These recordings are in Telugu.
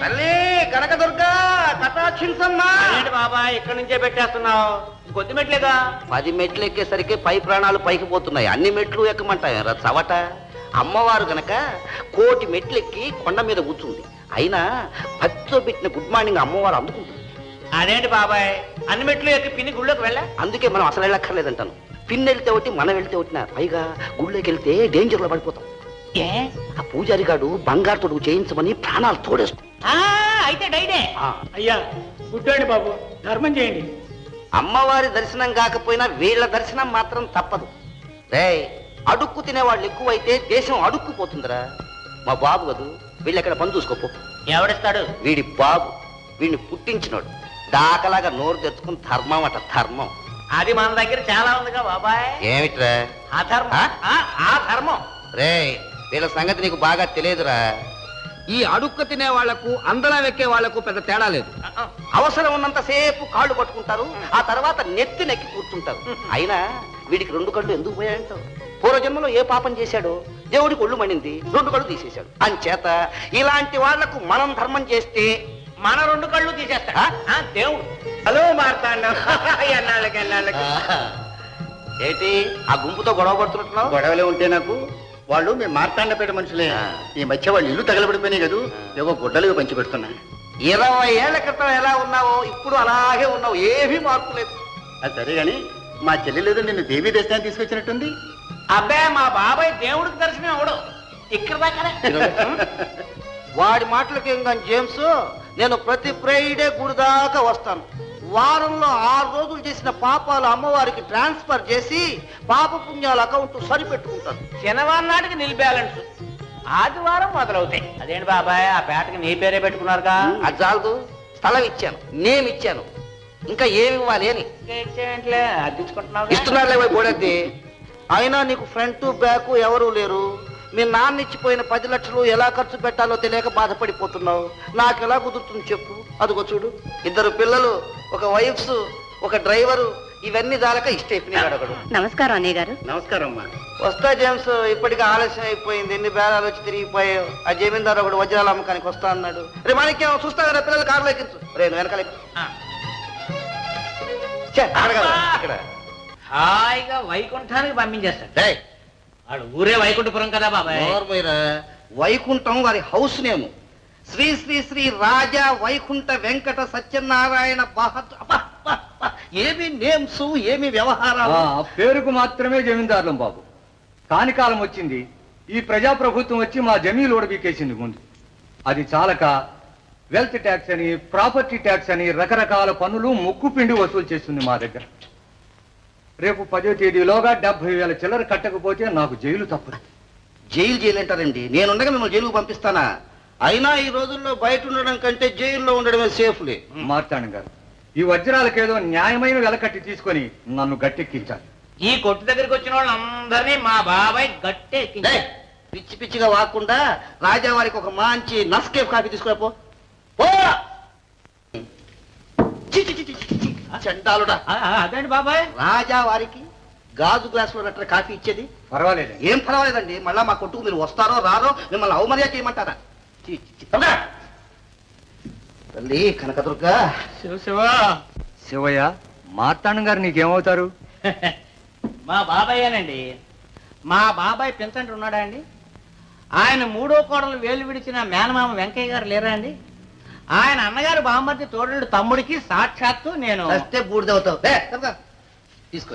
తల్లి కనకదుర్గ కటాక్షించమ్మా ఏంటి బాబా ఇక్కడి నుంచే పెట్టేస్తున్నావు? కొద్ది మెట్లేదా పది మెట్లు ఎక్కేసరికి పై ప్రాణాలు పైకి పోతున్నాయి. అన్ని మెట్లు ఎక్కమంటాయి రా చవట. అమ్మవారు గనక కోటి మెట్లు ఎక్కి కొండ మీద కూర్చుంది. అయినా పచ్చో పెట్టిన గుడ్ మార్నింగ్ అమ్మవారు అందుకుంటుంది. అదేంటి బాబాయ్? అన్ని మెట్లు ఎక్కి పిన్ని గుళ్ళోకి వెళ్ళా? అందుకే మనం అసలు వెళ్ళక్కర్లేదంటాను. పిన్ వెళ్తే ఒకటి మనం వెళ్తే ఒకటినా పైగా గుళ్ళోకి వెళ్తే డేంజర్లో పడిపోతాం. ఏ? ఆ పూజారి గాడు బంగారు తొడుగు చేయించమని ప్రాణాలు తోడేస్తాం అయితే డైడే ఆ, అయ్యా గుడ్డండి బాబు ధర్మం చేయండి. అమ్మవారి దర్శనం కాకపోయినా వీళ్ళ దర్శనం మాత్రం తప్పదు. రే అడుక్కు తినేవాళ్ళు ఎక్కువైతే దేశం అడుక్కుపోతుందిరా. మా బాబు కదూ వీళ్ళు ఎక్కడ పని చూసుకోపో. ఎవడిస్తాడు? వీడి బాబు వీడిని పుట్టించినోడు. దాకలాగా నోరు తెచ్చుకుని ధర్మం అట ధర్మం. అది మన దగ్గర చాలా ఉందిగా బాబాయ్. ఏమిట్రా? ఆ ధర్మం. ఆ? ఆ, ఆ ధర్మం. రే వీళ్ళ సంగతి నీకు బాగా తెలియదురా. ఈ అడుక్క తినే వాళ్ళకు అందరం ఎక్కే వాళ్ళకు పెద్ద తేడా లేదు. అవసరం ఉన్నంత సేపు కాళ్ళు పట్టుకుంటారు ఆ తర్వాత నెత్తి నెక్కి కూర్చుంటారు. అయినా వీడికి రెండు కళ్ళు ఎందుకు పోయాయంటావు? పూర్వజన్మలో ఏ పాపం చేశాడో? దేవుడికి ఒళ్ళు మండింది రెండు కళ్ళు తీసేశాడు. అంచేత ఇలాంటి వాళ్ళకు మనం ధర్మం చేస్తే మన రెండు కళ్ళు తీసేస్తాడు. దేవుడు. హలో మార్తాండం. ఎన్నాళ్ళకి ఎన్నాళ్ళకి? ఏంటి ఆ గుంపుతో గొడవ పడుతున్నట్టున్నావు? గొడవలే ఉంటే నాకు. వాళ్ళు మేము మార్తాండపేట మనుషులే. ఈ మధ్య వాళ్ళు ఇల్లు తగలబడిపోయినాయి కదూ. ఏవో గుడ్డలు పంచి పెడుతున్నా ఇరవై ఏళ్ళ క్రితం ఎలా ఉన్నావో ఇప్పుడు అలాగే ఉన్నావు. ఏమీ మార్పు లేదు. అది సరే గాని మా చెల్లెలేదో నిన్ను దేవీ దర్శనాన్ని తీసుకొచ్చినట్టుంది. అబ్బాయి మా బాబాయ్ దేవుడికి దర్శనం అవడు ఇక్కడ దాకా వాడి మాటలకి ఏం కానీ జేమ్స్ నేను ప్రతి ఫ్రైడే గుడి దాకా వస్తాను. వారంలో ఆరు రోజులు చేసిన పాపాలు అమ్మవారికి ట్రాన్స్ఫర్ చేసి పాప పుణ్యాల అకౌంట్ సరిపెట్టుకుంటాను శనివారం నాటికి నిల్ బ్యాలెన్స్. ఆదివారం మొదలవుతాయి. అదేంటి బాబాయ్ ఆ పేటకి నీ పేరే పెట్టుకున్నారుగా? అది చాలదు. స్థలం ఇచ్చాను. నేను ఇచ్చాను. ఇంకా ఏమి ఇవ్వాలి అని. అద్దించుకుంటున్నావు ఇస్తున్నారులే గోడెత్తి అయినా నీకు ఫ్రంట్ బ్యాక్ ఎవరూ లేరు. మీ నాన్న ఇచ్చిపోయిన పది లక్షలు ఎలా ఖర్చు పెట్టాలో తెలియక బాధపడిపోతున్నావు. నాకు ఎలా కుదురుతుంది చెప్పు. అదిగో చూడు. ఇద్దరు పిల్లలు ఒక వైఫ్స్ ఒక డ్రైవరు ఇవన్నీ దాలక ఇష్టైపోయినాయి అడగడు. నమస్కారం అన్నయ్య గారు. నమస్కారం అమ్మా. వస్తా జేమ్స్ ఇప్పటికి ఆలస్యం అయిపోయింది. ఎన్ని బేరాలు వచ్చి తిరిగిపోయావు ఆ జమీందారు ఒకడు వజ్రాల అమ్మకానికి వస్తా అన్నాడు. రే మాణిక్యం చూస్తా కదా పిల్లలు కారులో ఎక్కించు. రే నువ్వు వెనకాల ఇక్కడ. హాయిగా వైకుంఠానికి పంపించేస్తాడు వాడు ఊరే వైకుంఠపురం కదా బాబాయ్. వైకుంఠం వారి హౌస్ నేమ్. శ్రీ శ్రీ శ్రీ రాజా వైకుంఠ వెంకట సత్యనారాయణ బహద్ అబ్బా, అబ్బా, అబ్బా. ఏమి నేమ్స్ ఏమి వ్యవహారాలు? ఆ, పేరుకు మాత్రమే జమీందారులం బాబు. కాని కాలం వచ్చింది. ఈ ప్రజాప్రభుత్వం వచ్చి మా జమీలు ఓడబీకేసింది ముందు. అది చాలక వెల్త్ ట్యాక్స్ అని ప్రాపర్టీ ట్యాక్స్ అని రకరకాల పన్నులు ముక్కు పిండి వసూలు చేస్తుంది మా దగ్గర. రేపు పదో తేదీలోగా డెబ్బై వేల చిల్లర కట్టకపోతే నాకు జైలు తప్పదు జైలు జైలు అంటారండి నేనుండగా మిమ్మల్ని జైలుకు పంపిస్తానా అయినా ఈ రోజుల్లో బయట ఉండడం కంటే జైల్లో ఉండడమే సేఫ్లే మార్తాండం గారు ఈ వజ్రాలకేదో న్యాయమైన వెల కట్టి తీసుకొని నన్ను గట్టెక్కించాలి ఈ కొట్టు దగ్గరికి వచ్చిన వాళ్ళందరినీ మా బాబాయ్ గట్టే. పిచ్చి పిచ్చిగా వాకుండా రాజా వారికి ఒక మంచి నస్కేఫ్ కాఫీ తీసుకురా పో పో! చి, చి, చి, చి, చి, చి. చండాలుడా. అదేంటి బాబాయ్? రాజా వారికి గాజు గ్లాసులో నట్టు కాఫీ ఇచ్చేది. పర్వాలేదు. ఏం పర్వాలేదండి. మళ్ళా మా కొట్టుకు మీరు వస్తారో రారో మిమ్మల్ని అవమర్యాద చేయమంటారా. తల్లి కనకదుర్గ. శివ శివ. శివయ్య మార్తాండం గారు నీకేమవుతారు? మా బాబాయేనండి. మా బాబాయ్ పెంచండి ఉన్నాడా అండి? ఆయన మూడో కోడలు వేలు విడిచిన మేనమామ వెంకయ్య గారు లేరా అండి? ఆయన అన్నగారు బామ్మర్ది తోడళ్ళు తమ్ముడికి సాక్షాత్తు నేను వస్తే బూడిదవుతావు. తీసుకో.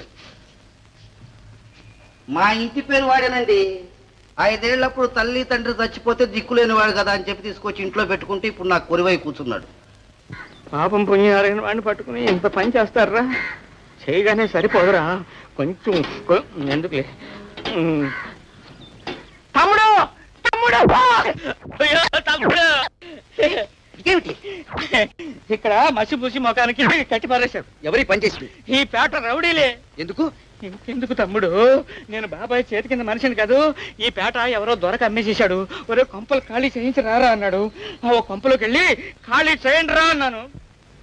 మా ఇంటి పేరు వాడేనండి. ఐదేళ్ళప్పుడు తల్లి తండ్రి చచ్చిపోతే దిక్కులేని వాడు కదా అని చెప్పి తీసుకొచ్చి ఇంట్లో పెట్టుకుంటే ఇప్పుడు నాకు కొరివై కూర్చున్నాడు. పాపం పుణ్యారైన వాడిని పట్టుకుని ఇంత పని చేస్తారా? చేయగానే సరిపోదురా. కొంచెం ఎందుకులే. తమ్ముడు! తమ్ముడు! తమ్ముడు! ఏమిటి? ఇక్కడ మసి పూసి ముఖానికి కట్టి పారేశారు. ఎవరి పని చేసి ఈ పేట రౌడీలే. ఎందుకు? ఇంకెందుకు తమ్ముడు? నేను బాబాయ్ చేతి కింద మనిషిని కాదు ఈ పేట ఎవరో దొరక అమ్మేసేశాడు. ఒరే కొంపలు ఖాళీ చేయించి రారా అన్నాడు. ఆ ఓ కొంపలోకి వెళ్ళి ఖాళీ చేయండి రా అన్నాను.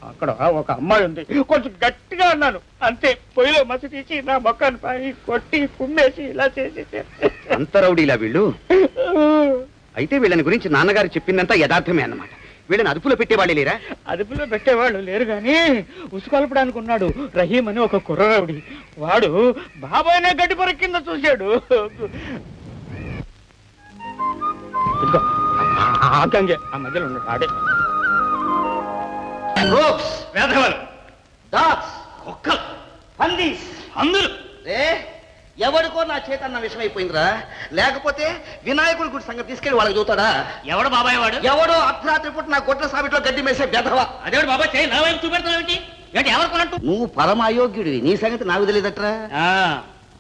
అక్కడ ఒక అమ్మాయి ఉంది. కొంచెం గట్టిగా అన్నాను. అంతే పొయ్యిలో మసి తీసి నా మొక్కను పై కొట్టి కుమ్మేసి ఇలా చేసేసారు అంత రౌడీలా వీళ్ళు? అయితే వీళ్ళని గురించి నాన్నగారు చెప్పిందంతా యథార్థమే అన్నమాట. వీళ్ళని అదుపులో పెట్టేవాళ్ళే లేరా? అదుపులో పెట్టేవాళ్ళు లేరు గాని ఉసుకొల్పడానికి ఉన్నాడు రహీం అని ఒక కుర్రరావుడి వాడు బాబాయ్నే గడ్డి పొర కింద చూశాడు. ఇదిగో, ఆ- ఆ- ఆ గంగే ఆ మధ్యలో ఉన్నాడు ఆడే. రోప్స్ వేధవలు డాగ్స్ కుక్కలు పందీస్ అందరూ. ఏ ఎవడికో నా చేత అన్న విషయం అయిపోయిందిరా. లేకపోతే వినాయకుడి గుడి సంగతి తీసుకెళ్ళి వాళ్ళకి చూతాడా ఎవడు బాబాయ్ వాడు? ఎవడో అర్ధరాత్రి పూట నా గొడ్ల సావిట్లో గడ్డి మేసే బెదవా. అదేవాడు బాబాయ్? చేయి నా వైపు చూపెడతావు ఏంటి ఏంటి ఎవరుకున్నట్టు నువ్వు పరమ అయోగ్యుడివి నీ సంగతి నాకు తెలియదట్రా.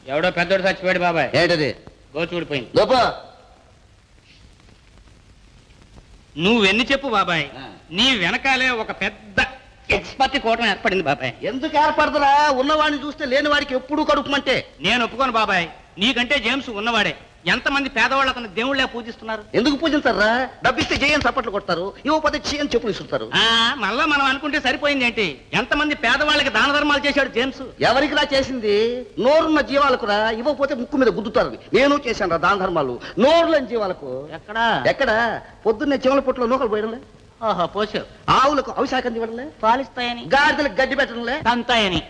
ఎవడో పెద్దోడు చచ్చిపోయాడు బాబాయ్. ఏంటది? గోచూడిపోయింది లోప నువ్వెన్ని చెప్పు బాబాయ్. నీ వెనకాలే ఒక పెద్ద ఎక్స్పర్ట్ కూటమి ఏర్పడింది బాబాయ్. ఎందుకు ఏర్పడదురా? ఉన్నవాడిని చూస్తే లేని వాడికి ఎప్పుడు కడుపుమంటే. నేను ఒప్పుకోను బాబాయ్. నీకంటే జేమ్స్ ఉన్నవాడే. ఎంతమంది పేదవాళ్ళు అతను దేవుళ్ళే పూజిస్తున్నారు? ఎందుకు పూజించారా డబ్బిస్తే జయని చప్పట్లు కొడతారు ఇవ్వకపోతే చేయని చెప్పులు ఇస్తుంటారు. మళ్ళా మనం అనుకుంటే సరిపోయింది ఏంటి? ఎంతమంది పేదవాళ్ళకి దాన ధర్మాలు చేశాడు జేమ్స్? ఎవరికి రా చేసింది? నోరున్న జీవాలకు రా ఇవ్వకపోతే ముక్కు మీద గుద్దుతారు. నేను చేశాను రా దాన ధర్మాలు. నోరులేని జీవాలకు. ఎక్కడా? ఎక్కడ? పొద్దున్నే చెవుల పొట్టులో నూకలు పోయడంలే. ఓహో పోసావు ఆవులకు అవిశాఖం ఇవ్వడంలే? పాలిస్తాయని. గాడిదలకు గడ్డి పెట్టడంలే? తంతాయని.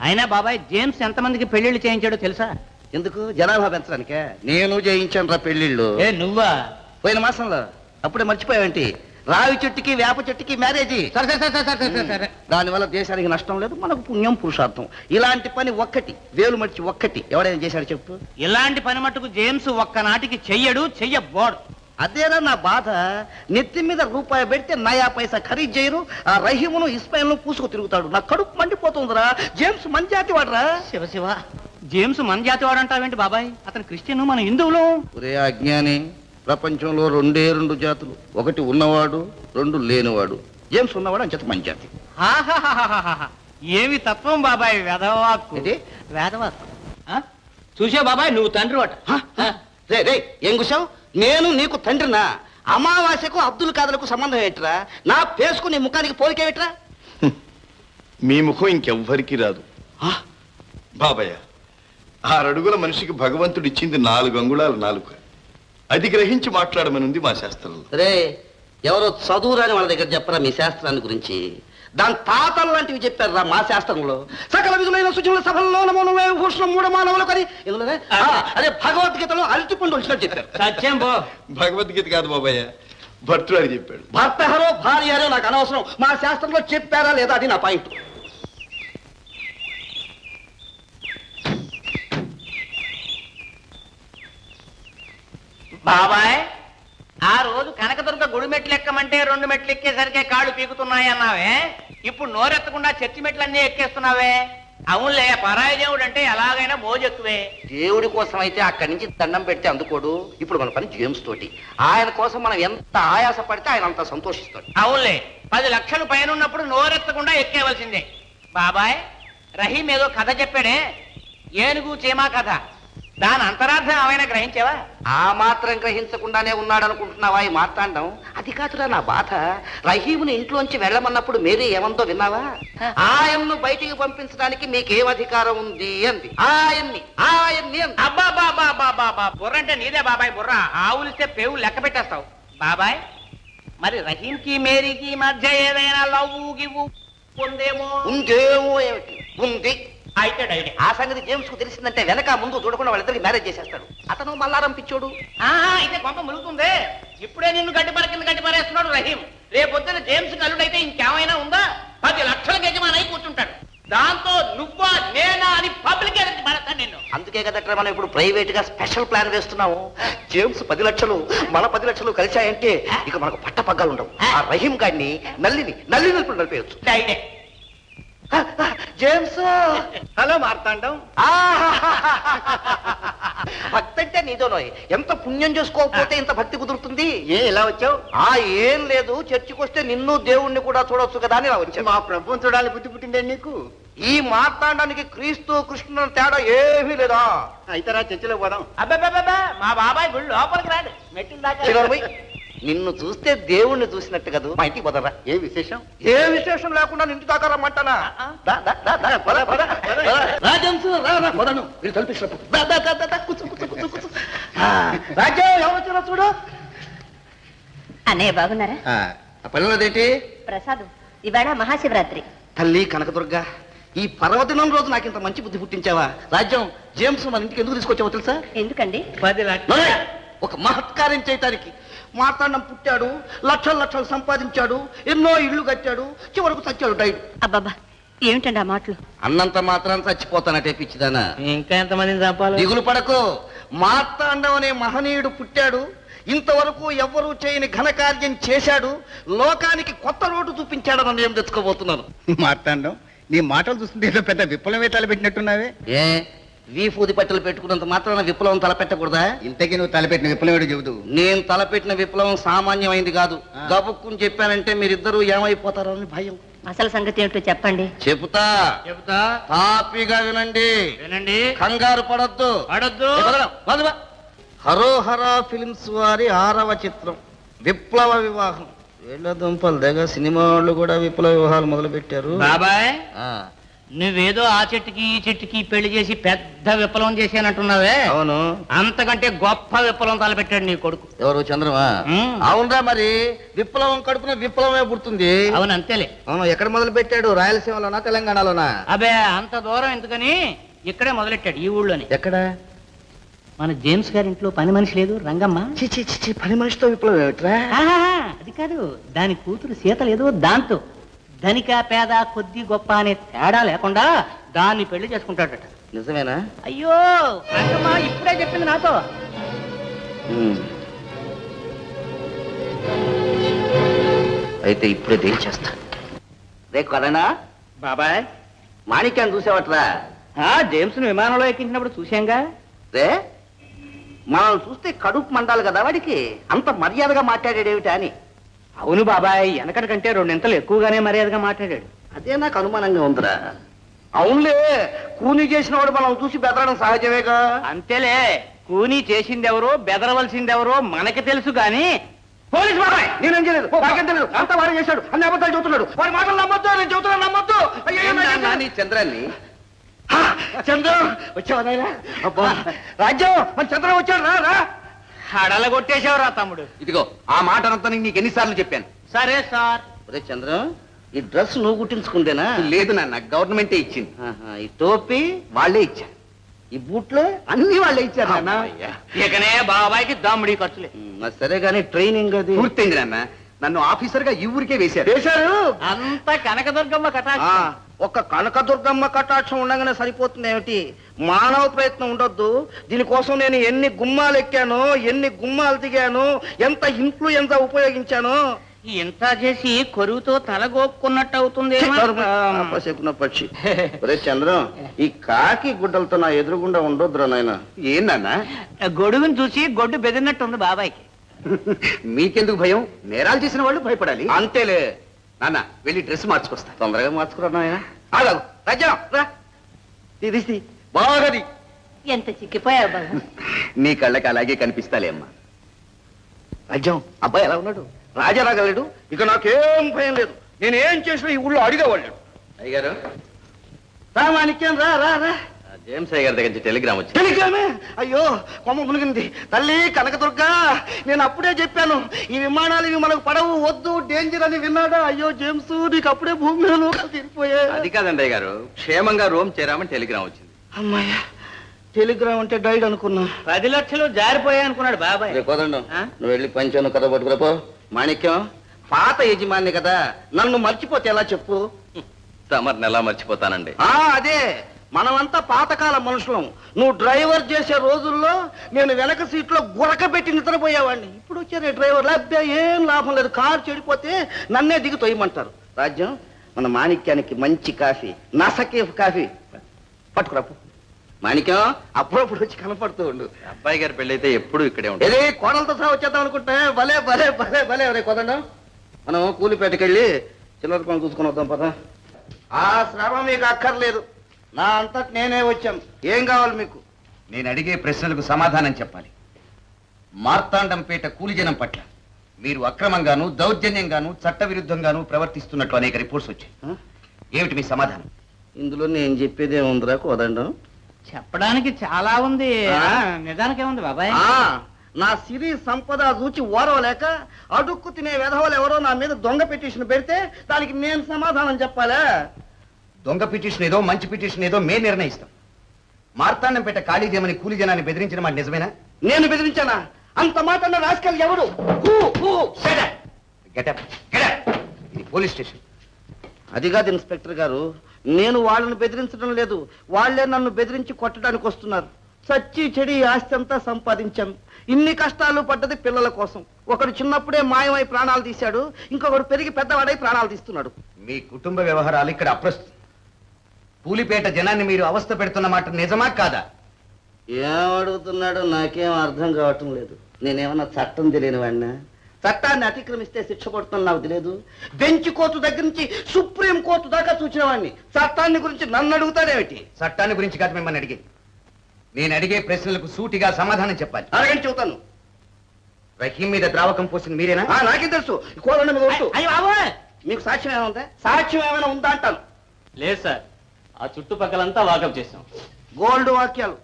అయినా బాబాయ్ జేమ్స్ ఎంతమందికి పెళ్ళిళ్ళు చేయించాడో తెలుసా? ఎందుకు? జనాభా పెంచడానికే? నేను చేయించాను రా పెళ్ళిళ్ళు ఏ నువ్వా? పోయిన మాసంలో. అప్పుడే మర్చిపోయావేంటి? రావి చెట్టుకి వేప చెట్టుకి మ్యారేజీ. సరే సరే సరే సరే సరే సరే. దానివల్ల దేశానికి నష్టం లేదు మనకు పుణ్యం పురుషార్థం. ఇలాంటి పని ఒక్కటి వేలు మడిచి ఒక్కటి. ఎవడైనా చేశాడు చెప్పు? ఇలాంటి పని మట్టుకు జేమ్స్ ఒక్కనాటికి చెయ్యడు చెయ్యబోడు. అదేనా నా బాధ? నెత్తి మీద రూపాయి పెడితే నయా పైసా ఖరీదు చేయరు. ఆ రహీమును ఇస్మాయిల్ను పూసుకు తిరుగుతాడు. నా కడుపు మండిపోతుందిరా. జేమ్స్ మంజాతి వాడరా. శివ శివ. జేమ్స్ మన జాతి వాడంటావేంటి బాబాయ్? అతను క్రిస్టియన్ మన హిందువులు. ఒరే అజ్ఞాని ప్రపంచంలో రెండే రెండు జాతులు. ఒకటి ఉన్నవాడు రెండు లేనివాడు. జేమ్స్ ఉన్నవాడు అంచేత మంజాతి. ఆహాహాహాహాహా. ఏమి తత్వం బాబాయ్ వేదవాక్కు? వేదవాక్కు ఆ? చూసే బాబాయ్ నువ్వు తండ్రి వాట హ? రే రే ఏం కూసావు నేను నీకు తండ్రినా? అమావాస్యకు అబ్దుల్ కాదలకు సంబంధం ఏంట్రా? నా పేసుకు నీ ముఖానికి పోలికేమిట్రా మీ ముఖం ఇంకెవ్వరికి రాదు. బాబయ్య ఆరడుగుల మనిషికి భగవంతుడు ఇచ్చింది నాలుగు అంగుళాల నాలుక అది గ్రహించి మాట్లాడమనుంది మా శాస్త్రంలో. రే ఎవరో చదువురాని వాళ్ళ దగ్గర చెప్పరా మీ శాస్త్రాన్ని గురించి? దాని తాతలు లాంటివి చెప్పారు మా శాస్త్రంలో. సకల విధులైన సూచనల సభల్లో నమోను భూషణం మూడు మానవులు కని ఇందులోనే అదే భగవద్గీతలో అరటిపండు వచ్చినట్టు చెప్పారు. సత్యం బో భగవద్గీత కాదు బాబయ్య భర్తృడు చెప్పాడు. భర్త హరో భార్య హరో నాకు అనవసరం. మా శాస్త్రంలో చెప్పారా లేదా అది నా పాయింట్. బాబాయ్ ఆ రోజు కనకదుర్గ గుడి మెట్లు ఎక్కమంటే రెండు మెట్లు ఎక్కేసరికి కాళ్ళు పీకుతున్నాయి అన్నావే ఇప్పుడు నోరెత్తకుండా చర్చి మెట్లన్నీ ఎక్కేస్తున్నావే? అవునులే పరాయి దేవుడు అంటే ఎలాగైనా మోజెక్కువే దేవుడి కోసం అయితే అక్కడి నుంచి దండం పెడితే అందుకోడు. ఇప్పుడు మన పని జేమ్స్ తోటి. ఆయన కోసం మనం ఎంత ఆయాస పడితే ఆయన అంత సంతోషిస్తాడు. అవునులే పది లక్షలు పైన ఉన్నప్పుడు నోరెత్తకుండా ఎక్కేవలసిందే. బాబాయ్ రహీం ఏదో కథ చెప్పాడే? ఏనుగు చీమా కథ. దాని అంతరార్థం ఏమైనా గ్రహించావా? ఆ మాత్రం గ్రహించకుండానే ఉన్నాడు అనుకుంటున్నావా ఈ మాట్లాడడం అది కాదురా నా బాధ. రహీముని ఇంట్లోంచి వెళ్ళమన్నప్పుడు మేరీ ఏమందో విన్నావా? ఆయన్ను బయటికి పంపించడానికి మీకేం అధికారం ఉంది అంది. ఆయన్ని ఆయన్ని అబ్బా బాబా బాబా బా బుర్ర అంటే నీదే బాబాయ్ బుర్ర. ఆవులిస్తే పేవు లెక్క పెట్టేస్తావు. బాబాయ్ మరి రహీంకి మేరీకి మధ్య ఏదైనా లవ్వు గివ్వు ఉందేమో? ఉందేమో ఏమిటి? ఉంది. అయితే ఆ సంగతి జేమ్స్కు తెలిసిందంటే వెనక ముందు చూడకుండా వాళ్ళిద్దరికి మ్యారేజ్ చేసేస్తాడు. అతను మల్లారం పిచ్చోడు. ఆహా అయితే కొంప ములుగుతుంది ఇప్పుడే నిన్ను గడ్డిపర కింద గడ్డిపరేస్తున్నాడు రహీం. రేపొద్దున జేమ్స్ కల్లుడైతే ఇంకేమైనా ఉందా? పది లక్షల యజమానై కూర్చుంటాడు. దాంతో నువ్వా నేనా అని పబ్లిక్ పడతాను నిన్ను. అందుకే కదట్రా మనం ఇప్పుడు ప్రైవేట్గా స్పెషల్ ప్లాన్ వేస్తున్నాము. జేమ్స్ పది లక్షలు మన పది లక్షలు కలిశాయంటే ఇక మనకు పట్ట పగ్గాలు ఉండవు. ఆ? రహీం గాడిని నల్లిని నల్లి నలుపులు నలిపేయచ్చు. జేమ్స్! హలో మార్తాండం. భక్తి అంటే నీదోనోయ్ ఎంత పుణ్యం చేసుకోకపోతే ఇంత భక్తి కుదురుతుంది? ఏ ఇలా వచ్చావు? ఆ ఏం లేదు. చర్చికి వస్తే నిన్ను దేవుణ్ణి కూడా చూడొచ్చు కదా అని ఇలా వచ్చాను. మా ప్రభుత్వం చూడాలి బుద్ధి పుట్టిందే నీకు? ఈ మాట్లాడడానికి క్రీస్తు కృష్ణుడు తేడా ఏమీ లేదా? అయితే రా చర్చిలో పోదాం. అబ్బాబ్బాబ్బా మా బాబాయ్ గుళ్ళు లోపలికి రాడు. మెట్టిన దాకా నిన్ను చూస్తే దేవుణ్ణి చూసినట్టు కదా మా ఇంటికి పోదరా ఏ విశేషం ఏ విశేషం లేకుండా నింటి దాకా రమ్మంటానా దా, దా, దా, దా, పద, పద, పద. రా, జేమ్స్, రా, రా, పదను. వీడు తలుపేసినప్పుడు. దా, దా, దా, దా, దా, కూర్చో, కూర్చో, కూర్చో, కూర్చో. ఆ, రాజ్యం ఎవరు చూడు అన్నయ్య బాగున్నారా ఆ పనిలోదేంటి ప్రసాద్ ఇవాళ మహాశివరాత్రి తల్లి కనకదుర్గ ఈ పర్వదినం రోజు నాకు ఇంత మంచి బుద్ధి పుట్టించావా రాజ్యం జేమ్స్ మన ఇంటికి ఎందుకు తీసుకొచ్చావో తెలుసా ఎందుకండి! ఒక మహత్కార్యం చేయటానికి మార్తాండం పుట్టాడు లక్షలు లక్షలు సంపాదించాడు ఎన్నో ఇళ్ళు కట్టాడు చివరకు చచ్చాడు డైట్ అబ్బాబా ఏమిటండి ఆ మాటలు? అన్నంత మాత్రం చచ్చిపోతానటే పిచ్చిదానా. ఇంకా ఎంతమందిని చంపాలి? దిగులు పడకు. మార్తాండం అనే మహనీయుడు పుట్టాడు ఇంతవరకు ఎవ్వరూ చేయని ఘనకార్యం చేశాడు లోకానికి కొత్త రోడ్డు చూపించాడని నేను తెచ్చుకోబోతున్నాను. మాట్లాడడం నీ మాటలు చూస్తుంటే ఏదో పెద్ద విప్లవమే తలపెట్టినట్టున్నావే ఏ? వీఫూది పట్టెలు పెట్టుకున్నంత మాత్రాన విప్లవం తలపెట్టకూడదా? ఇంతకీ నువ్వు తలపెట్టిన విప్లవేడు చెబుతూ. నేను తలపెట్టిన విప్లవం సామాన్యమైంది కాదు. గబుక్కుని చెప్పానంటే మీరిద్దరూ ఏమైపోతారో అని భయం. అసలు సంగతి ఏమిటో చెప్పండి. చెబుతా. చెబుతా. తాపిగా వినండి. వినండి. కంగారు పడొద్దు. పడొద్దు. హరోహర ఫిలిమ్స్ వారి ఆరవ చిత్రం విప్లవ వివాహం. వీళ్ళ దుంపలు దగ్గర సినిమా వాళ్ళు కూడా విప్లవ వివాహాలు మొదలు పెట్టారు బాబాయ్ నువ్వేదో ఆ చెట్టుకి ఈ చెట్టుకి పెళ్ళి చేసి పెద్ద విప్లవం చేశానంటున్నావే. అవును. అంతకంటే గొప్ప విప్లవం తలపెట్టాడు నీ కొడుకు. ఎవరు చంద్రమా. అవునరా మరి విప్లవం కడుపున విప్లవమే పుడుతుంది. అవును అంతేలే. అవును ఎక్కడ మొదలు పెట్టాడు రాయలసీమలోనా తెలంగాణలోనా? అబే అంత దూరం ఎందుకని? ఇక్కడే మొదలెట్టాడు ఈ ఊళ్ళోనే. ఎక్కడ? మన జేమ్స్ గారి ఇంట్లో పని మనిషి లేదు రంగమ్మ. చి చి చి, చి పని మనిషితో విప్లవం ఏమిట్రా? అది కాదు దాని కూతురు సీత లేదు దాంతో. ధనిక పేద కొద్ది గొప్ప అనే తేడా లేకుండా దాన్ని పెళ్ళి చేసుకుంటాడట. నిజమేనా? అయ్యో రంగమ్మ ఇప్పుడే చెప్పింది నాతో. అయితే ఇప్పుడే చేస్తా? రే కదనా? బాబాయ్. మాణిక్యాన్ని చూసావట్రా? జేమ్స్ విమానంలో ఎక్కించినప్పుడు చూశాంగా. రే మనం చూస్తే కడుపు మండాలి కదా వాడికి? అంత మర్యాదగా మాట్లాడాడేమిటా అని. అవును బాబాయ్ వెనకటి కంటే రెండింతలు ఎక్కువగానే మర్యాదగా మాట్లాడాడు. అదే నాకు అనుమానంగా ఉందిరా. అవునులే కూని చేసిన వాడు మనం చూసి బెదరడం సహజమేగా? అంతేలే కూనీ చేసిందెవరో బెదరవలసిందెవరో మనకి తెలుసు గాని పోలీస్ బాబాయ్! నేనేం చేయలేదు. నాకేం తెలియదు అంతా వాడు చేశాడు. అన్ని అబద్ధాలు చెబుతున్నాడు. వాడి మాటలు నమ్మొద్దు నేను చెబుతున్నాను నమ్మొద్దు. అయ్యయ్యో, నాకేం తెలియదు. చంద్రాన్ని? హా, చంద్రం! వచ్చావా నాయనా? అబ్బా. రాజ్యం! మన చంద్రం వచ్చాడు రా రా! హడల కొట్టేశావురా తమ్ముడు. ఇదిగో ఆ మాట అంతా నీకు ఎన్నిసార్లు చెప్పాను. సరే సార్. ఒరే చంద్రం ఈ డ్రెస్ నువ్వు కుట్టించుకుంటేనా? లేదు నాన్న గవర్నమెంటే ఇచ్చింది. ఆహా, ఈ టోపీ? వాళ్ళే ఇచ్చారు. ఈ బూట్లు? అన్ని వాళ్ళే ఇచ్చారు నాన్న. ఇకనే బాబాయ్కి దమ్ముడి ఖర్చులే. ఉమ్, మరి సరే కానీ ట్రైనింగ్ అది? పూర్తయింది నాన్న. నన్ను ఆఫీసర్గా ఈ ఊరికే వేశారు. చేశారు అంత కనకదుర్గమ్మ కటాక్షం. ఒక్క కనకదుర్గమ్మ కటాక్షం ఉండగానే సరిపోతుంది ఏమిటి? మానవ ప్రయత్నం ఉండొద్దు. దీనికోసం నేను ఎన్ని గుమ్మాలు ఎక్కానో ఎన్ని గుమ్మాలు దిగాను ఎంత ఇన్ఫ్లుయెన్సా ఉపయోగించానో. ఇంత చేసి కొరువుతో తలగోక్కున్నట్టు అవుతుంది చెప్పిన పక్షి. ఒరే చంద్రం ఈ కాకి గుడ్డలతో నా ఎదురుగుండా ఉండొద్దురా నాయన? ఏం నాన్న గొడుగుని చూసి గొడ్డు బెదిరినట్టుంది బాబాయ్కి మీకెందుకు భయం? నేరాలు చేసిన వాళ్ళు భయపడాలి. అంతేలే. నాన్న వెళ్ళి డ్రెస్ మార్చుకొస్తా. తొందరగా ఇది. బాగది ఎంత చిక్కిపోయావు బాబు. నీ కళ్ళకి అలాగే కనిపిస్తాలే అమ్మా. రాజ్యం అబ్బాయి ఎలా ఉన్నాడు? రాజా రాగలేడు ఇక నాకేం భయం లేదు. నేనేం చేసినా ఈ ఊళ్ళో అడిగేవాళ్ళు అయ్యారు రా మాణిక్యం రా రా రా. జేమ్స్ గారి దగ్గర నుంచి టెలిగ్రామ్ వచ్చింది. టెలిగ్రామే? అయ్యో కొమ్మ మునిగింది. తల్లి కనకదుర్గ నేను అప్పుడే చెప్పాను ఈ విమానాలు ఇవి మనకు పడవు వద్దు డేంజర్ అని విన్నాడా? అయ్యో జేమ్స్ నీకు అప్పుడే భూమి మీద లోకాలు తీరిపోయా. అది కాదండి గారు క్షేమంగా రోమ్ చేరామని టెలిగ్రామ్ వచ్చింది. అమ్మాయ్యా టెలిగ్రామ్ అంటే డైడ్ అనుకున్నా. పది లక్షలు జారిపోయాయి అనుకున్నాడు బాబాయ్. కోదండం? నువ్వు వెళ్ళి పంచాను కథ పట్టుకురాపో మాణిక్యం పాత యజమాని కదా నన్ను మర్చిపోతే ఎలా చెప్పు? తమరిని ఎలా మర్చిపోతానండి? ఆ అదే. మనమంతా పాతకాల మనుషులం. నువ్వు డ్రైవర్ చేసే రోజుల్లో నేను వెనక సీట్లో గురక పెట్టి నిద్రపోయేవాడిని. ఇప్పుడు వచ్చారే డ్రైవర్ లేకపోతే ఏం లాభం లేదు. కారు చెడిపోతే నన్నే దిగి తొయ్యమంటారు. రాజ్యం మన మాణిక్యానికి మంచి కాఫీ నసకేఫ్ కాఫీ. పట్టుకురాపు మాణిక్యం అప్పుడప్పుడు వచ్చి కనపడుతూ ఉండు. అబ్బాయి గారి పెళ్ళైతే ఎప్పుడు ఇక్కడే ఉంటుంది ఏది కోడలతో సహా వచ్చేద్దాం అనుకుంటే భలే భలే భలే భలే రే కొదండం. మనం కూలిపేటకెళ్ళి చిల్లర పని చూసుకుని వద్దాం పద. ఆ శ్రమ మీకు అక్కర్లేదు. నా అంతటి నేనే వచ్చాను ఏం కావాలి మీకు? నేను అడిగే ప్రశ్నలకు సమాధానం చెప్పాలి. మార్తాండంపేట కూలిజనం పట్ల మీరు అక్రమంగాను దౌర్జన్యంగాను చట్టవిరుద్ధంగాను ప్రవర్తిస్తున్నట్లు అనేక రిపోర్ట్స్ వచ్చాయి? ఏమిటి మీ సమాధానం? ఇందులో నేను చెప్పేదే ఉందిరా కోదండం? చెప్పడానికి చాలా ఉంది? నిజానికే ఉంది బాబాయ్? ఆ, నా సిరి సంపద చూచి ఓరవలేక అడుక్కు తినే విధవలు ఎవరో నా మీద దొంగ పిటిషన్ పెడితే దానికి నేను సమాధానం చెప్పాలా? దొంగ పిటిషన్ ఏదో మంచి పిటిషన్ ఏదో మే నిర్ణయిస్తాం. మార్తాండంపేట ఖాళీ చేయమని కూలి జనాన్ని బెదిరించిన మాట నిజమేనా? నేను బెదిరించానా? అంత మాట అన్న రాజకీయాలు ఎవడు ఇది పోలీస్ స్టేషన్. అది కాదు ఇన్స్పెక్టర్ గారు. నేను వాళ్ళని బెదిరించడం లేదు. వాళ్ళే నన్ను బెదిరించి కొట్టడానికి వస్తున్నారు. చచ్చి చెడి ఆస్తి అంతా సంపాదించాను ఇన్ని కష్టాలు పడ్డది పిల్లల కోసం. ఒకడు చిన్నప్పుడే మాయమై ప్రాణాలు తీశాడు. ఇంకొకడు పెరిగి పెద్దవాడై ప్రాణాలు తీస్తున్నాడు. మీ కుటుంబ వ్యవహారాలు ఇక్కడ అప్రస్తుతం. పూలిపేట జనాన్ని మీరు అవస్థ పెడుతున్న మాట నిజమా కాదా? ఏమడుగుతున్నాడో నాకేం అర్థం కావటం లేదు. నేనేమన్నా చట్టం తెలియని వాడినా? చట్టాన్ని అతిక్రమిస్తే శిక్ష పడుతున్నా నాకు తెలియదు. బెంచ్ కోర్టు దగ్గర నుంచి సుప్రీం కోర్టు దాకా చూచిన వాడిని. చట్టాన్ని గురించి నన్ను అడుగుతాడేమిటి చట్టాన్ని గురించి కాదు మిమ్మల్ని అడిగేది. నేను అడిగే ప్రశ్నలకు సూటిగా సమాధానం చెప్పాలి. అరగంట చెబుతాను. రహీం మీద ద్రావకం పోసింది మీరేనా? ఆ, నాకేం తెలుసు. కోదండ. అయ్యి బాబోయ్! మీకు సాక్ష్యం ఏమైనా ఉందా? సాక్ష్యం ఏమైనా ఉందా అంటాను. లేదు సార్. ఆ చుట్టుపక్కలంతా వాకప్ చేసాం గోల్డ్ వాక్యాలు.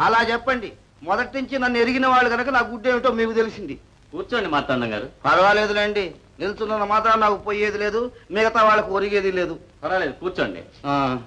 అలా చెప్పండి. మొదటి నుంచి నన్ను ఎరిగిన వాళ్ళు కనుక నా గుడ్డ ఏమిటో మీకు తెలిసింది. కూర్చోండి మార్తాండం గారు పర్వాలేదులేండి. నిల్చున్న మాత్రం నాకు పోయేది లేదు. మిగతా వాళ్ళకు ఒరిగేది లేదు. పర్వాలేదు కూర్చోండి. ఆ,